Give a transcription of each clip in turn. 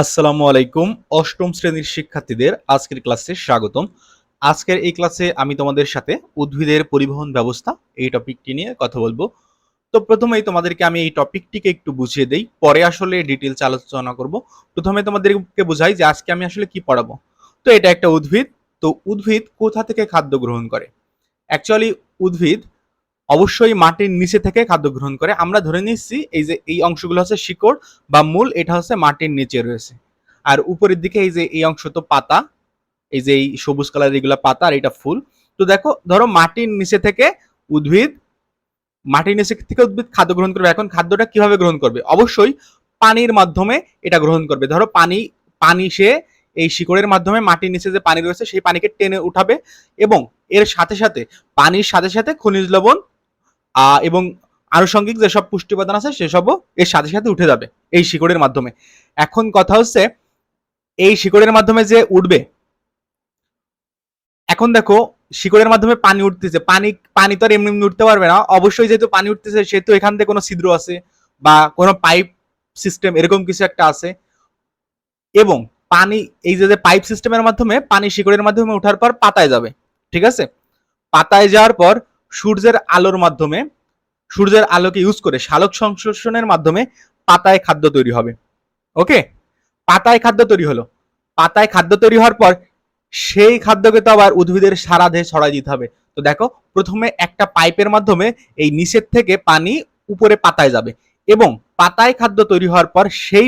আসসালামু আলাইকুম, অষ্টম শ্রেণির শিক্ষার্থীদের আজকের ক্লাসে স্বাগতম। আজকের এই ক্লাসে আমি তোমাদের সাথে উদ্ভিদের পরিবহন ব্যবস্থা এই টপিকটি নিয়ে কথা বলব। তো প্রথমেই তোমাদেরকে আমি এই টপিকটিকে একটু বুঝিয়ে দেই, পরে আসলে ডিটেলস আলোচনা করব। প্রথমে তোমাদেরকে বোঝাই যে আজকে আমি আসলে কি পড়াবো। তো এটা একটা উদ্ভিদ, তো উদ্ভিদ কোথা থেকে খাদ্য গ্রহণ করে? অ্যাকচুয়ালি উদ্ভিদ অবশ্যই মাটির নিচে থেকে খাদ্য গ্রহণ করে। আমরা ধরে নিচ্ছি এই যে এই অংশগুলো হচ্ছে শিকড় বা মূল, এটা হচ্ছে মাটির নিচে রয়েছে। আর উপরের দিকে এই যে এই অংশ তো পাতা, এই যে এই সবুজ কালার এগুলা পাতা আর এটা ফুল। তো দেখো, ধরো মাটির নিচে থেকে উদ্ভিদ, মাটির নিচে থেকে উদ্ভিদ খাদ্য গ্রহণ করবে। এখন খাদ্যটা কীভাবে গ্রহণ করবে? অবশ্যই পানির মাধ্যমে এটা গ্রহণ করবে। ধরো পানি পানি সে এই শিকড়ের মাধ্যমে মাটির নিচে যে পানি রয়েছে, সেই পানিকে টেনে উঠাবে এবং এর সাথে সাথে, পানির সাথে সাথে খনিজ লবণ এবং আনুষঙ্গিক যেসব পুষ্টি উপাদান আছে, সেসবও এর সাথে সাথে উঠে যাবে এই শিকড়ের মাধ্যমে। এখন কথা হচ্ছে, এই শিকড়ের মাধ্যমে যে উঠবে, এখন দেখো, শিকড়ের মাধ্যমে পানি উঠতেছে। পানি পানি তো আর এমনি এমনি উঠতে পারবে না। অবশ্যই যেহেতু পানি উঠতেছে, সেহেতু এখান থেকে কোনো ছিদ্র আছে বা কোনো পাইপ সিস্টেম, এরকম কিছু একটা আছে। এবং পানি, এই যে পাইপ সিস্টেমের মাধ্যমে পানি শিকড়ের মাধ্যমে ওঠার পর পাতায় যাবে, ঠিক আছে? পাতায় যাওয়ার পর সূর্যের আলোর মাধ্যমে, সূর্যের আলোকে ইউজ করে সালোক সংশ্লেষণের মাধ্যমে পাতায় খাদ্য তৈরি হবে। ওকে পাতায় খাদ্য তৈরি হলো। পাতায় খাদ্য তৈরি হওয়ার পর সেই খাদ্যকে তো আবার উদ্ভিদের সারা দেহে ছড়াই দিতে হবে। তো দেখো, প্রথমে একটা পাইপের মাধ্যমে এই নিচের থেকে পানি উপরে পাতায় যাবে এবং পাতায় খাদ্য তৈরি হওয়ার পর সেই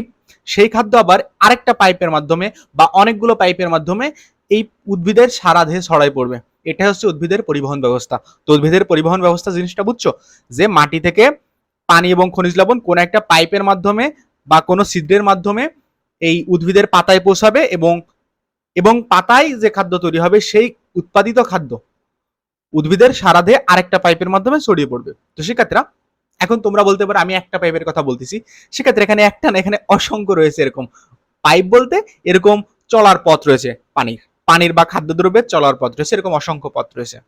সেই খাদ্য আবার আরেকটা পাইপের মাধ্যমে বা অনেকগুলো পাইপের মাধ্যমে এই উদ্ভিদের সারা দেহে ছড়াই পড়বে। এটা হচ্ছে উদ্ভিদের পরিবহন ব্যবস্থা। তো উদ্ভিদের পরিবহন ব্যবস্থা জিনিসটা বুঝছ? যে মাটি থেকে পানি এবং খনিজ লবণ কোনো একটা পাইপের মাধ্যমে বা কোনো ছিদ্রের মাধ্যমে এই উদ্ভিদের পাতায় পৌঁছাবে এবং এবং পাতায় যে খাদ্য তৈরি হবে সেই উৎপাদিত খাদ্য উদ্ভিদের সারা দেহে আরেকটা পাইপের মাধ্যমে ছড়িয়ে পড়বে। তো শিক্ষার্থীরা, এখন তোমরা বলতে পারো আমি একটা পাইপের কথা বলতেছি। সেক্ষেত্রে এখানে একটা না, এখানে অসংখ্য রয়েছে এরকম। পাইপ বলতে এরকম চলার পথ রয়েছে পানির। পানির বা খাদ্যদ্রব্যের চলার পথ রয়েছে, এরকম অসংখ্য পথ রয়েছে।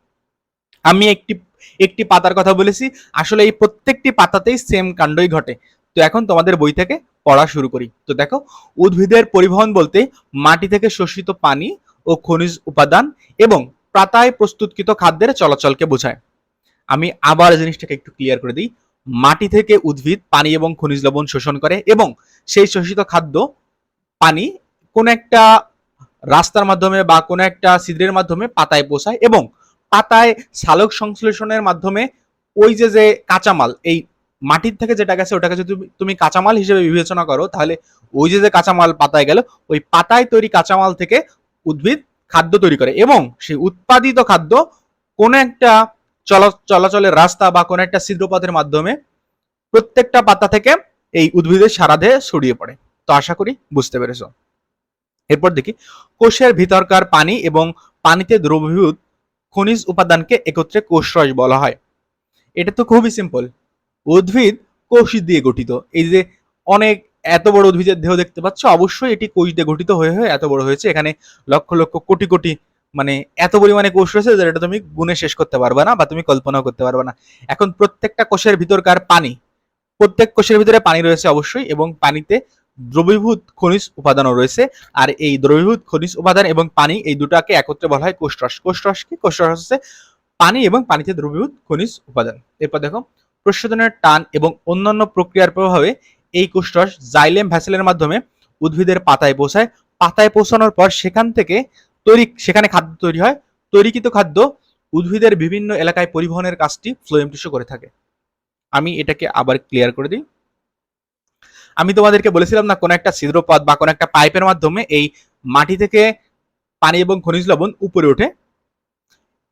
আমি একটি একটি পাতার কথা বলেছি, আসলে এই প্রত্যেকটি পাতাতেই সেম কাণ্ডই ঘটে। তো এখন তোমাদের বই থেকে পড়া শুরু করি। তো দেখো, উদ্ভিদের পরিবহন বলতে মাটি থেকে শোষিত পানি ও খনিজ উপাদান এবং পাতায় প্রস্তুতকৃত খাদ্যের চলাচলকে বোঝায়। আমি আবার জিনিসটাকে একটু ক্লিয়ার করে দিই। মাটি থেকে উদ্ভিদ পানি এবং খনিজ লবণ শোষণ করে এবং সেই শোষিত খাদ্য পানি কোন একটা রাস্তার মাধ্যমে বা কোনো একটা ছিদ্রের মাধ্যমে পাতায় পৌঁছায় এবং পাতায় সালোক সংশ্লেষণের মাধ্যমে ওই যে যে কাঁচামাল, এই মাটির থেকে যেটা গেছে ওটাকে যদি তুমি- কাঁচামাল হিসেবে বিবেচনা করো, তাহলে ওই যে যে কাঁচামাল পাতায় গেল, ওই পাতায় তৈরি কাঁচামাল থেকে উদ্ভিদ খাদ্য তৈরি করে এবং সেই উৎপাদিত খাদ্য কোনো একটা চলা, চলাচলের রাস্তা বা কোনো একটা ছিদ্রপথের মাধ্যমে প্রত্যেকটা পাতা থেকে এই উদ্ভিদের সারা দেহে ছড়িয়ে পড়ে। তো আশা করি বুঝতে পেরেছ। এরপর দেখি, কোষের ভিতরকার পানি এবং পানিতে দ্রবীভূত খনিজ উপাদানকে একত্রে কোষরস বলা হয়। এটা তো খুবই সিম্পল উদ্ভিদ কোষ দিয়ে গঠিত। এই যে অনেক, এত বড় উদ্ভিদের দেহ দেখতে পাচ্ছ, অবশ্যই এটি কোষ দিয়ে গঠিত হয়ে হয়ে এত বড় হয়েছে। এখানে লক্ষ লক্ষ, কোটি কোটি মানে এত পরিমাণে কোষ রয়েছে যেটা তুমি গুণে শেষ করতে পারবে না বা তুমি কল্পনাও করতে পারবে না। এখন প্রত্যেকটা কোষের ভিতরকার পানি, প্রত্যেক কোষের ভিতরে পানি রয়েছে অবশ্যই এবং পানিতে দ্রবীভূত খনিজ উপাদানও রয়েছে। আর এই দ্রবীভূত খনিজ উপাদান এবং পানি এই দুটাকে একত্রে বলা হয় কোষরস কোষরস কি? কোষরস হচ্ছে পানি এবং পানিতে দ্রবীভূত খনিজ উপাদান। এরপর দেখো, প্রশোধনের টান এবং অন্যান্য প্রক্রিয়ার প্রভাবে এই কোষরস জাইলেম ভ্যাসেলের মাধ্যমে উদ্ভিদের পাতায় পৌঁছায়। পাতায় পৌঁছানোর পর সেখান থেকে তৈরি, সেখানে খাদ্য তৈরি হয়। তৈরিকৃত খাদ্য উদ্ভিদের বিভিন্ন এলাকায় পরিবহনের কাজটি ফ্লোয়েম টিস্যু করে থাকে। আমি এটাকে আবার ক্লিয়ার করে দিই। আমি তোমাদেরকে বলেছিলাম না, কোন একটা ছিদ্রপথ বা কোন একটা পাইপের মাধ্যমে এই মাটি থেকে পানি এবং খনিজ লবণ উপরে ওঠে।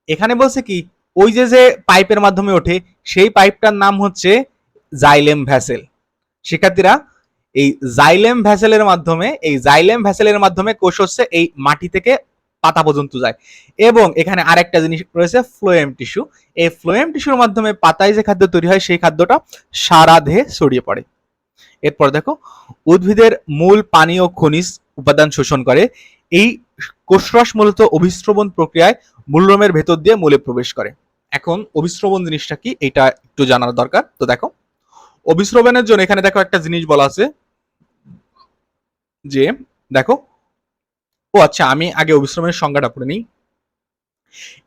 এখানে বলছে কি, ওই যে যে পাইপের মাধ্যমে ওঠে, সেই পাইপটার নাম হচ্ছে জাইলেম ভ্যাসেল। শিক্ষার্থীরা, এই জাইলেম ভ্যাসেলের মাধ্যমে, এই জাইলেম ভ্যাসেলের মাধ্যমে কোষ হচ্ছে এই মাটি থেকে পাতা পর্যন্ত যায়। এবং এখানে আরেকটা জিনিস রয়েছে ফ্লোয়েম টিস্যু। এই ফ্লোয়েম টিস্যুর মাধ্যমে পাতায় যে খাদ্য তৈরি হয়, সেই খাদ্যটা সারা দেহে ছড়িয়ে পড়ে। এরপর দেখো, উদ্ভিদের মূল পানি ও খনিজ উপাদান শোষণ করে। এই কোষরস মূলত অভিস্রবণ প্রক্রিয়ায় মূলরমের ভেতর দিয়ে মূলে প্রবেশ করে। এখন অভিস্রবণ জিনিসটা কি? এটা একটু জানার দরকার। তো দেখো, অভিস্রবণের জন্য এখানে দেখো একটা জিনিস বলা আছে যে, দেখো, ও আচ্ছা আমি আগে অবিশ্রমের সংজ্ঞাটা পড়ে নিই।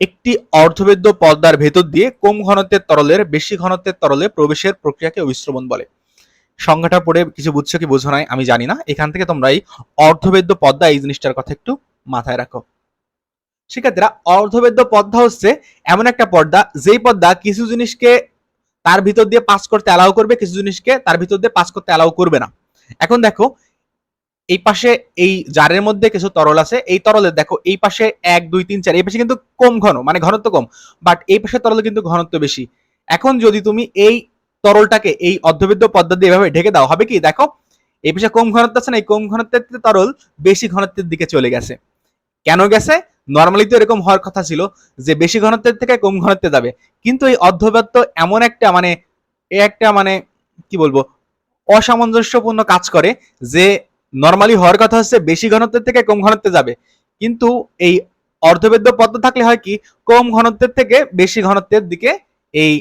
একটি অর্ধবেদ্য পর্দার ভেতর দিয়ে কম ঘনত্বের তরলের, বেশি ঘনত্বের তরলে প্রবেশের প্রক্রিয়াকে অবিশ্রবণ বলে। সংজ্ঞাটা পড়ে কিছু বুঝছ কি বোঝো নাই, আমি জানি না। এখান থেকে তোমরা এই অর্ধবেদ্য পদ্মা এই জিনিসটার কথা একটু মাথায় রাখো। শিক্ষার্থীরা, অর্ধবেদ্য পদ্মা হচ্ছে এমন একটা পর্দা যেই পর্দা কিছু জিনিসকে তার ভিতর দিয়ে পাস করতে অ্যালাউ করবে, কিছু জিনিসকে তার ভিতর দিয়ে পাস করতে অ্যালাউ করবে না। এখন দেখো, এই পাশে এই জারের মধ্যে কিছু তরল আছে, এই তরলের দেখো, এই পাশে এক, দুই, তিন, চার, এই পাশে কিন্তু কম ঘন মানে ঘনত্ব কম বাট এই পাশে তরলে কিন্তু ঘনত্ব বেশি। এখন যদি তুমি এই তরলটাকে এই অর্ধবেদ্য পদ্ধতি দিয়ে এভাবে ঢেকে দেওয়া হবে কি? দেখো, এই পাশে কম ঘনত্ব আছে না? এই কম ঘনত্বের তরল বেশি ঘনত্বের দিকে চলে গেছে। কেন গেছে? নর্মালি তো এরকম হওয়ার কথা ছিল যে বেশি ঘনত্বের থেকে কম ঘনত্বে যাবে। কিন্তু এই অর্ধবেদ্য এমন একটা মানে এ একটা মানে কি বলব, অসামঞ্জস্যপূর্ণ কাজ করে যে নর্মালি হওয়ার কথা হচ্ছে বেশি ঘনত্বের থেকে কম ঘনত্বে যাবে। কিন্তু এই অর্ধবেদ্য পদ্ম থাকলে হয় কি? কম ঘনত্বের থেকে বেশি ঘনত্বের দিকে এই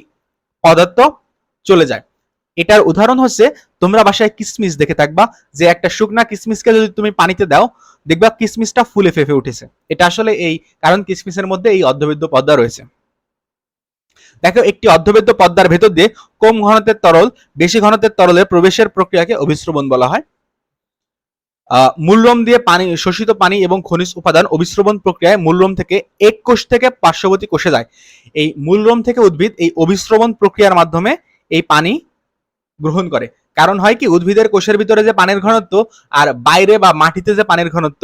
পদার্থ চলে যায়। এটার উদাহরণ হচ্ছে, তোমরা বাসায় কিসমিস দেখে থাকবা যে একটা শুকনা কিসমিসকে যদি তুমি পানিতে দাও, দেখবা কিসমিসটা ফুলে ফেপে উঠেছে। এটা আসলে এই, কারণ কিসমিসের মধ্যে এই অর্ধবেদ্য পদ্মা রয়েছে। দেখো, একটি অর্ধবেদ্য পদ্মার ভেতর দিয়ে কম ঘনত্বের তরল, বেশি ঘনত্বের তরলের প্রবেশের প্রক্রিয়াকে অভিশ্রবণ বলা হয়। মূলরম দিয়ে পানি, শোষিত পানি এবং খনিজ উপাদান অভিশ্রবণ প্রক্রিয়ায় মূলরম থেকে এক কোষ থেকে পার্শ্ববর্তী কোষে যায়। এই মূলরম থেকে উদ্ভিদ এই অভিশ্রবণ প্রক্রিয়ার মাধ্যমে এই পানি গ্রহণ করে। কারণ হয় কি, উদ্ভিদের কোষের ভিতরে যে পানির ঘনত্ব আর বাইরে বা মাটিতে যে পানির ঘনত্ব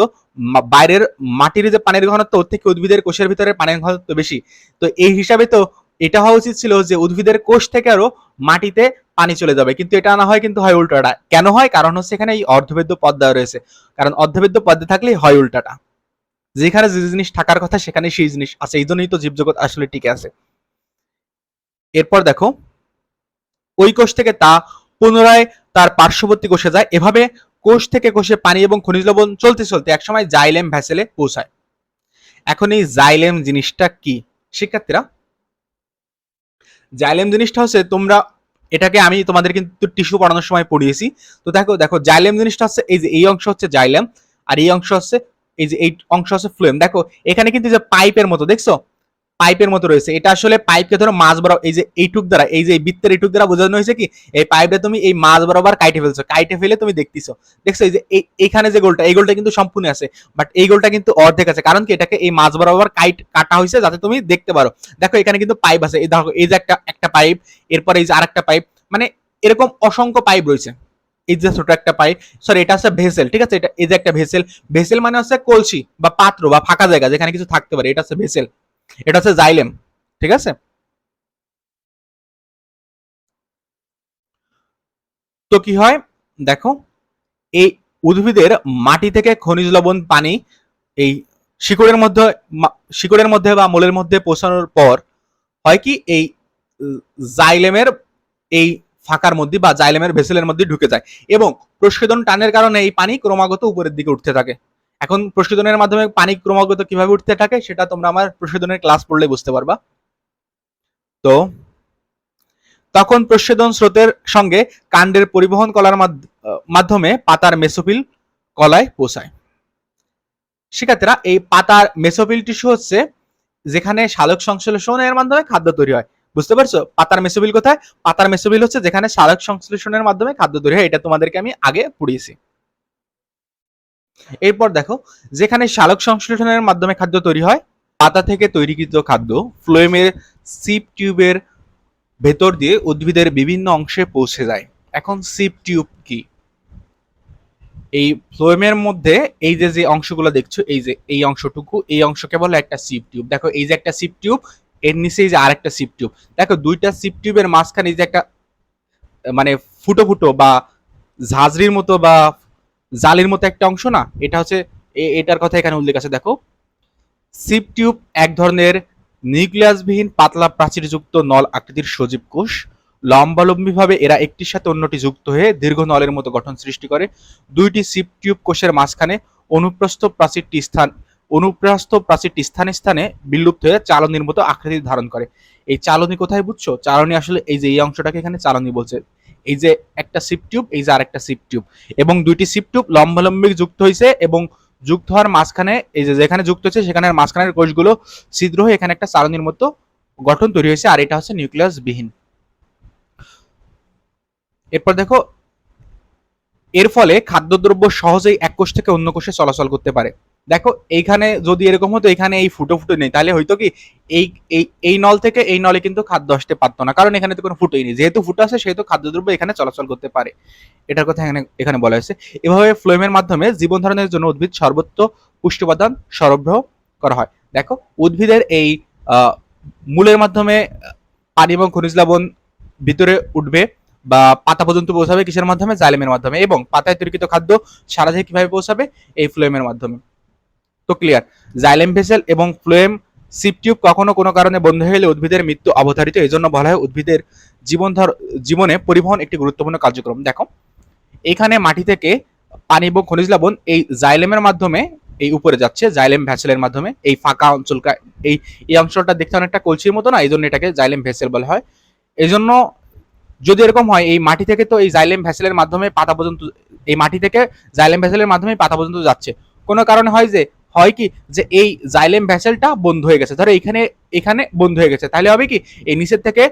বাইরের মাটির যে পানির ঘনত্ব, ওর থেকে উদ্ভিদের কোষের ভিতরে পানির ঘনত্ব বেশি। তো এই হিসাবে তো এটা হওয়া উচিত ছিল যে উদ্ভিদের কোষ থেকে আরও মাটিতে পানি চলে যাবে। কিন্তু এটা না হয় কিন্তু হয় উল্টাটা। কেন হয়? কারণ হচ্ছে এখানে এই অর্ধবেদ্য পদ্মা রয়েছে। কারণ অর্ধবেদ্য পদ্মা থাকলেই হয় উল্টাটা। যেখানে যে জিনিস থাকার কথা, সেখানে সেই জিনিস আছে। এই জন্যই তো জীবজগৎ আসলে টিকে আছে। এরপর দেখো ওই কোষ থেকে তা পুনরায় তার পার্শ্ববর্তী কোষে যায়। এভাবে কোষ থেকে কোষে পানি এবং খনিজ লবণ চলতে চলতে একসময় জাইলেম ভ্যাসেলে পৌঁছায়। এখন এই জাইলেম জিনিসটা কি? শিক্ষার্থীরা, জাইলেম জিনিসটা হচ্ছে তোমরা, এটাকে আমি তোমাদের কিন্তু টিস্যু পড়ানোর সময় পড়িয়েছি। তো দেখো দেখো, জাইলেম জিনিসটা হচ্ছে এই যে এই অংশ হচ্ছে জাইলেম, আর এই অংশ হচ্ছে, এই যে এই অংশ হচ্ছে ফ্লুয়েম। দেখো, এখানে কিন্তু যে পাইপের মতো, দেখছ? পাইপের মতো রয়েছে। এটা আসলে পাইপকে ধরো মাছ বরাবর, এই যে এইটুক দ্বারা, এই যে বৃত্তের এইটুক দ্বারা বোঝানো হয়েছে কি, এই পাইপটা তুমি এই মাছ বরাবর কাইটে ফেলছো। কাইটে ফেলে তুমি দেখতেছো। দেখছ এই যে এই- এইখানে যে গোলটা, এই গোলটা কিন্তু সম্পূর্ণ আছে। বাট এই গোলটা কিন্তু অর্ধেক আছে। কারণ কি, এটাকে এই মাছ বরাবর কাইট কাটা হয়েছে যাতে তুমি দেখতে পারো। দেখো এখানে কিন্তু পাইপ আছে। এই দেখো, এই যে একটা একটা পাইপ, এরপর এই যে আরেকটা পাইপ মানে এরকম অসংখ্য পাইপ রয়েছে। এই যে ছোট একটা পাইপ সরি এটা হচ্ছে ভেসেল, ঠিক আছে? এটা, এই যে একটা ভেসেল ভেসেল মানে হচ্ছে কলসি বা পাত্র বা ফাঁকা জায়গা যেখানে কিছু থাকতে পারে। এটা হচ্ছে ভেসেল। এটা হচ্ছে জাইলেম ঠিক আছে? তো কি হয়? দেখো, এই উদ্ভিদের মাটি থেকে খনিজ লবণ পানি এই শিকড়ের মধ্যে শিকড়ের মধ্যে বা মূলের মধ্যে পৌঁছানোর পর হয় কি? এই জাইলেমের এই ফাঁকার মধ্যে বা জাইলেমের ভেসেলের মধ্যে ঢুকে যায় এবং প্রস্কেদন টানের কারণে এই পানি ক্রমাগত উপরের দিকে উঠতে থাকে। এখন প্রস্কেদনের মাধ্যমে পানি ক্রমাগত কীভাবে উঠতে থাকে সেটা তোমরা আমার প্রস্কেদনের ক্লাস পড়লে বুঝতে পারবা। তো তখন প্রস্বেদন স্রোতের সঙ্গে কাণ্ডের পরিবহন কলার মাধ্যমে পাতার মেসোফিল কলায় পৌঁছায়। শিক্ষার্থীরা, এই পাতার মেসোফিল টিস্যু হচ্ছে যেখানে সালোক সংশ্লেষণের মাধ্যমে খাদ্য তৈরি হয়। বুঝতে পারছ? পাতার মেসোফিল কোথায়? পাতার মেসোফিল হচ্ছে যেখানে সালোক সংশ্লেষণের মাধ্যমে খাদ্য তৈরি হয়। এটা তোমাদেরকে আমি আগে পড়িয়েছি। এরপর দেখো, যেখানে সালোক সংশ্লেষণের মাধ্যমে খাদ্য তৈরি হয়, পাতা থেকে তৈরিকৃত খাদ্য ফ্লোয়েমের সিপ টিউবের ভেতর দিয়ে উদ্ভিদের বিভিন্ন অংশে পৌঁছে যায়। এখন সিপ টিউব কি? এই ফ্লোয়েমের মধ্যে এই যে যে অংশগুলো দেখছ, এই যে, এই অংশটুকু, এই অংশকে বলে একটা সিপ টিউব। দেখো, এই যে একটা সিপ টিউব, এর নিচে এই যে আরেকটা সিপ টিউব। দেখো, দুইটা সিপ টিউবের মাঝখানে এই যে একটা মানে ফুটো ফুটো বা ঝাঁঝরির মতো বা জালির মতো একটা অংশ না, এটা হচ্ছে এটার কথা এখানে উল্লেখ আছে, দেখো। সিপ টিউব এক ধরনের নিউক্লিয়াসবিহীন পাতলা প্রাচীরযুক্ত নল আকৃতির সজীব কোষ। লম্বালম্বিভাবে এরা একটির সাথে অন্যটি যুক্ত হয়ে দীর্ঘ নলের মতো গঠন সৃষ্টি করে। দুইটি সিপ টিউব কোষের মাঝখানে অনুপ্রস্থ প্রাচীরটি স্থান, অনুপ্রস্থ প্রাচীরটি স্থানে স্থানে বিলুপ্ত হয়ে চালনির মতো আকৃতি ধারণ করে। এই চালনি কোথায় বুঝছ? চালনি আসলে এই যে এই অংশটাকে এখানে চালনি বলছে। এই যে একটা সিপ টিউব এই যে আরেকটা সিপ টিউব এবং দুইটি সিপ টিউব লম্বালম্বি যুক্ত হয়েছে এবং যুক্ত হওয়ার মাঝখানে, এই যে যেখানে যুক্ত হচ্ছে সেখানের মাঝখানের কোষগুলো ছিদ্র হয়ে এখানে একটা চালনির মতো গঠন তৈরি হয়েছে, আর এটা হচ্ছে নিউক্লিয়াস বিহীন এরপর দেখো, এর ফলে খাদ্যদ্রব্য সহজেই এক কোষ থেকে অন্য কোষে চলাচল করতে পারে। দেখো, এইখানে যদি এরকম হতো, এখানে এই ফুটো ফুটো নেই। তাহলে হয়তো কি, এই এই এই নল থেকে এই নলে কিন্তু খাদ্য আসতে পারতো না। কারণ এখানে তো কোনো ফুটোই নেই। যেহেতু ফুটো আছে, সেহেতু খাদ্যদ্রব্য এখানে চলাচল করতে পারে। এটার কথা এখানে এখানে বলা হয়েছে। এভাবে ফ্লোয়েমের মাধ্যমে জীবন ধারণের জন্য উদ্ভিদ সর্বোচ্চ পুষ্টি উপাদান সরবরাহ করা হয়। দেখো, উদ্ভিদের এই মূলের মাধ্যমে পানি এবং খনিজ লবণ ভিতরে উঠবে বা পাতা পর্যন্ত পৌঁছাবে কিসের মাধ্যমে? জালেমের মাধ্যমে। এবং পাতায় তৈরিকৃত খাদ্য সারা কীভাবে পৌঁছাবে? এই ফ্লোয়েমের মাধ্যমে। তো ক্লিয়ার জাইলেম ভেসেল এবং ফ্লোয়েম সিপ টিউব কখনো কোনো কারণে বন্ধ হয়ে গেলে উদ্ভিদের মৃত্যু অবধারিত। এই জন্য বলা হয় উদ্ভিদের জীবন ধর, জীবনে পরিবহন একটি গুরুত্বপূর্ণ কার্যক্রম। দেখো, এখানে মাটি থেকে পানি এবং খনিজ লবণ এই জাইলেমের মাধ্যমে এই উপরে যাচ্ছে জাইলেম ভ্যাসেলের মাধ্যমে। এই ফাঁকা অঞ্চলটা এই এই অঞ্চলটা দেখতে অনেকটা কলসির মতো না এই জন্য এটাকে জাইলেম ভেসেল বলা হয়। এই জন্য যদি এরকম হয়, এই মাটি থেকে তো এই জাইলেম ভ্যাসেলের মাধ্যমে পাতা পর্যন্ত, এই মাটি থেকে জাইলেম ভ্যাসেলের মাধ্যমে পাতা পর্যন্ত যাচ্ছে। কোনো কারণে হয় যে হয় কি যে এই জাইলেম ভ্যাসেলটা বন্ধ হয়ে গেছে। ধরো এখানে এখানে বন্ধ হয়ে গেছে। তাহলে হবে কি, এই নিচের থেকে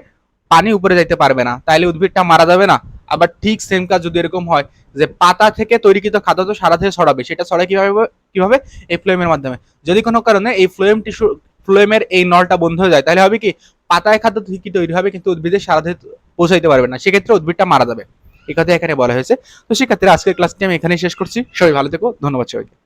পানি উপরে যাইতে পারবে না। তাহলে উদ্ভিদটা মারা যাবে না। আবার ঠিক সেম কাজ যদি এরকম হয় যে পাতা থেকে তৈরিকৃত খাদ্য তো সারা দেহে ছড়াবে। সেটা ছড়ায় কীভাবে কীভাবে? এই ফ্লোয়েমের মাধ্যমে। যদি কোনো কারণে এই ফ্লোয়েম টিস্যু, ফ্লোয়েমের এই নলটা বন্ধ হয়ে যায়, তাহলে হবে কি, পাতায় খাদ্য ঠিকই তৈরি হবে, কিন্তু উদ্ভিদের সারা দেহে পৌঁছাইতে পারবে না। সেক্ষেত্রে উদ্ভিদটা মারা যাবে। এই কথা এখানে বলা হয়েছে। তো সেক্ষেত্রে আজকের ক্লাসটি আমি এখানেই শেষ করছি। সবাই ভালো থেকো। ধন্যবাদ সবাইকে।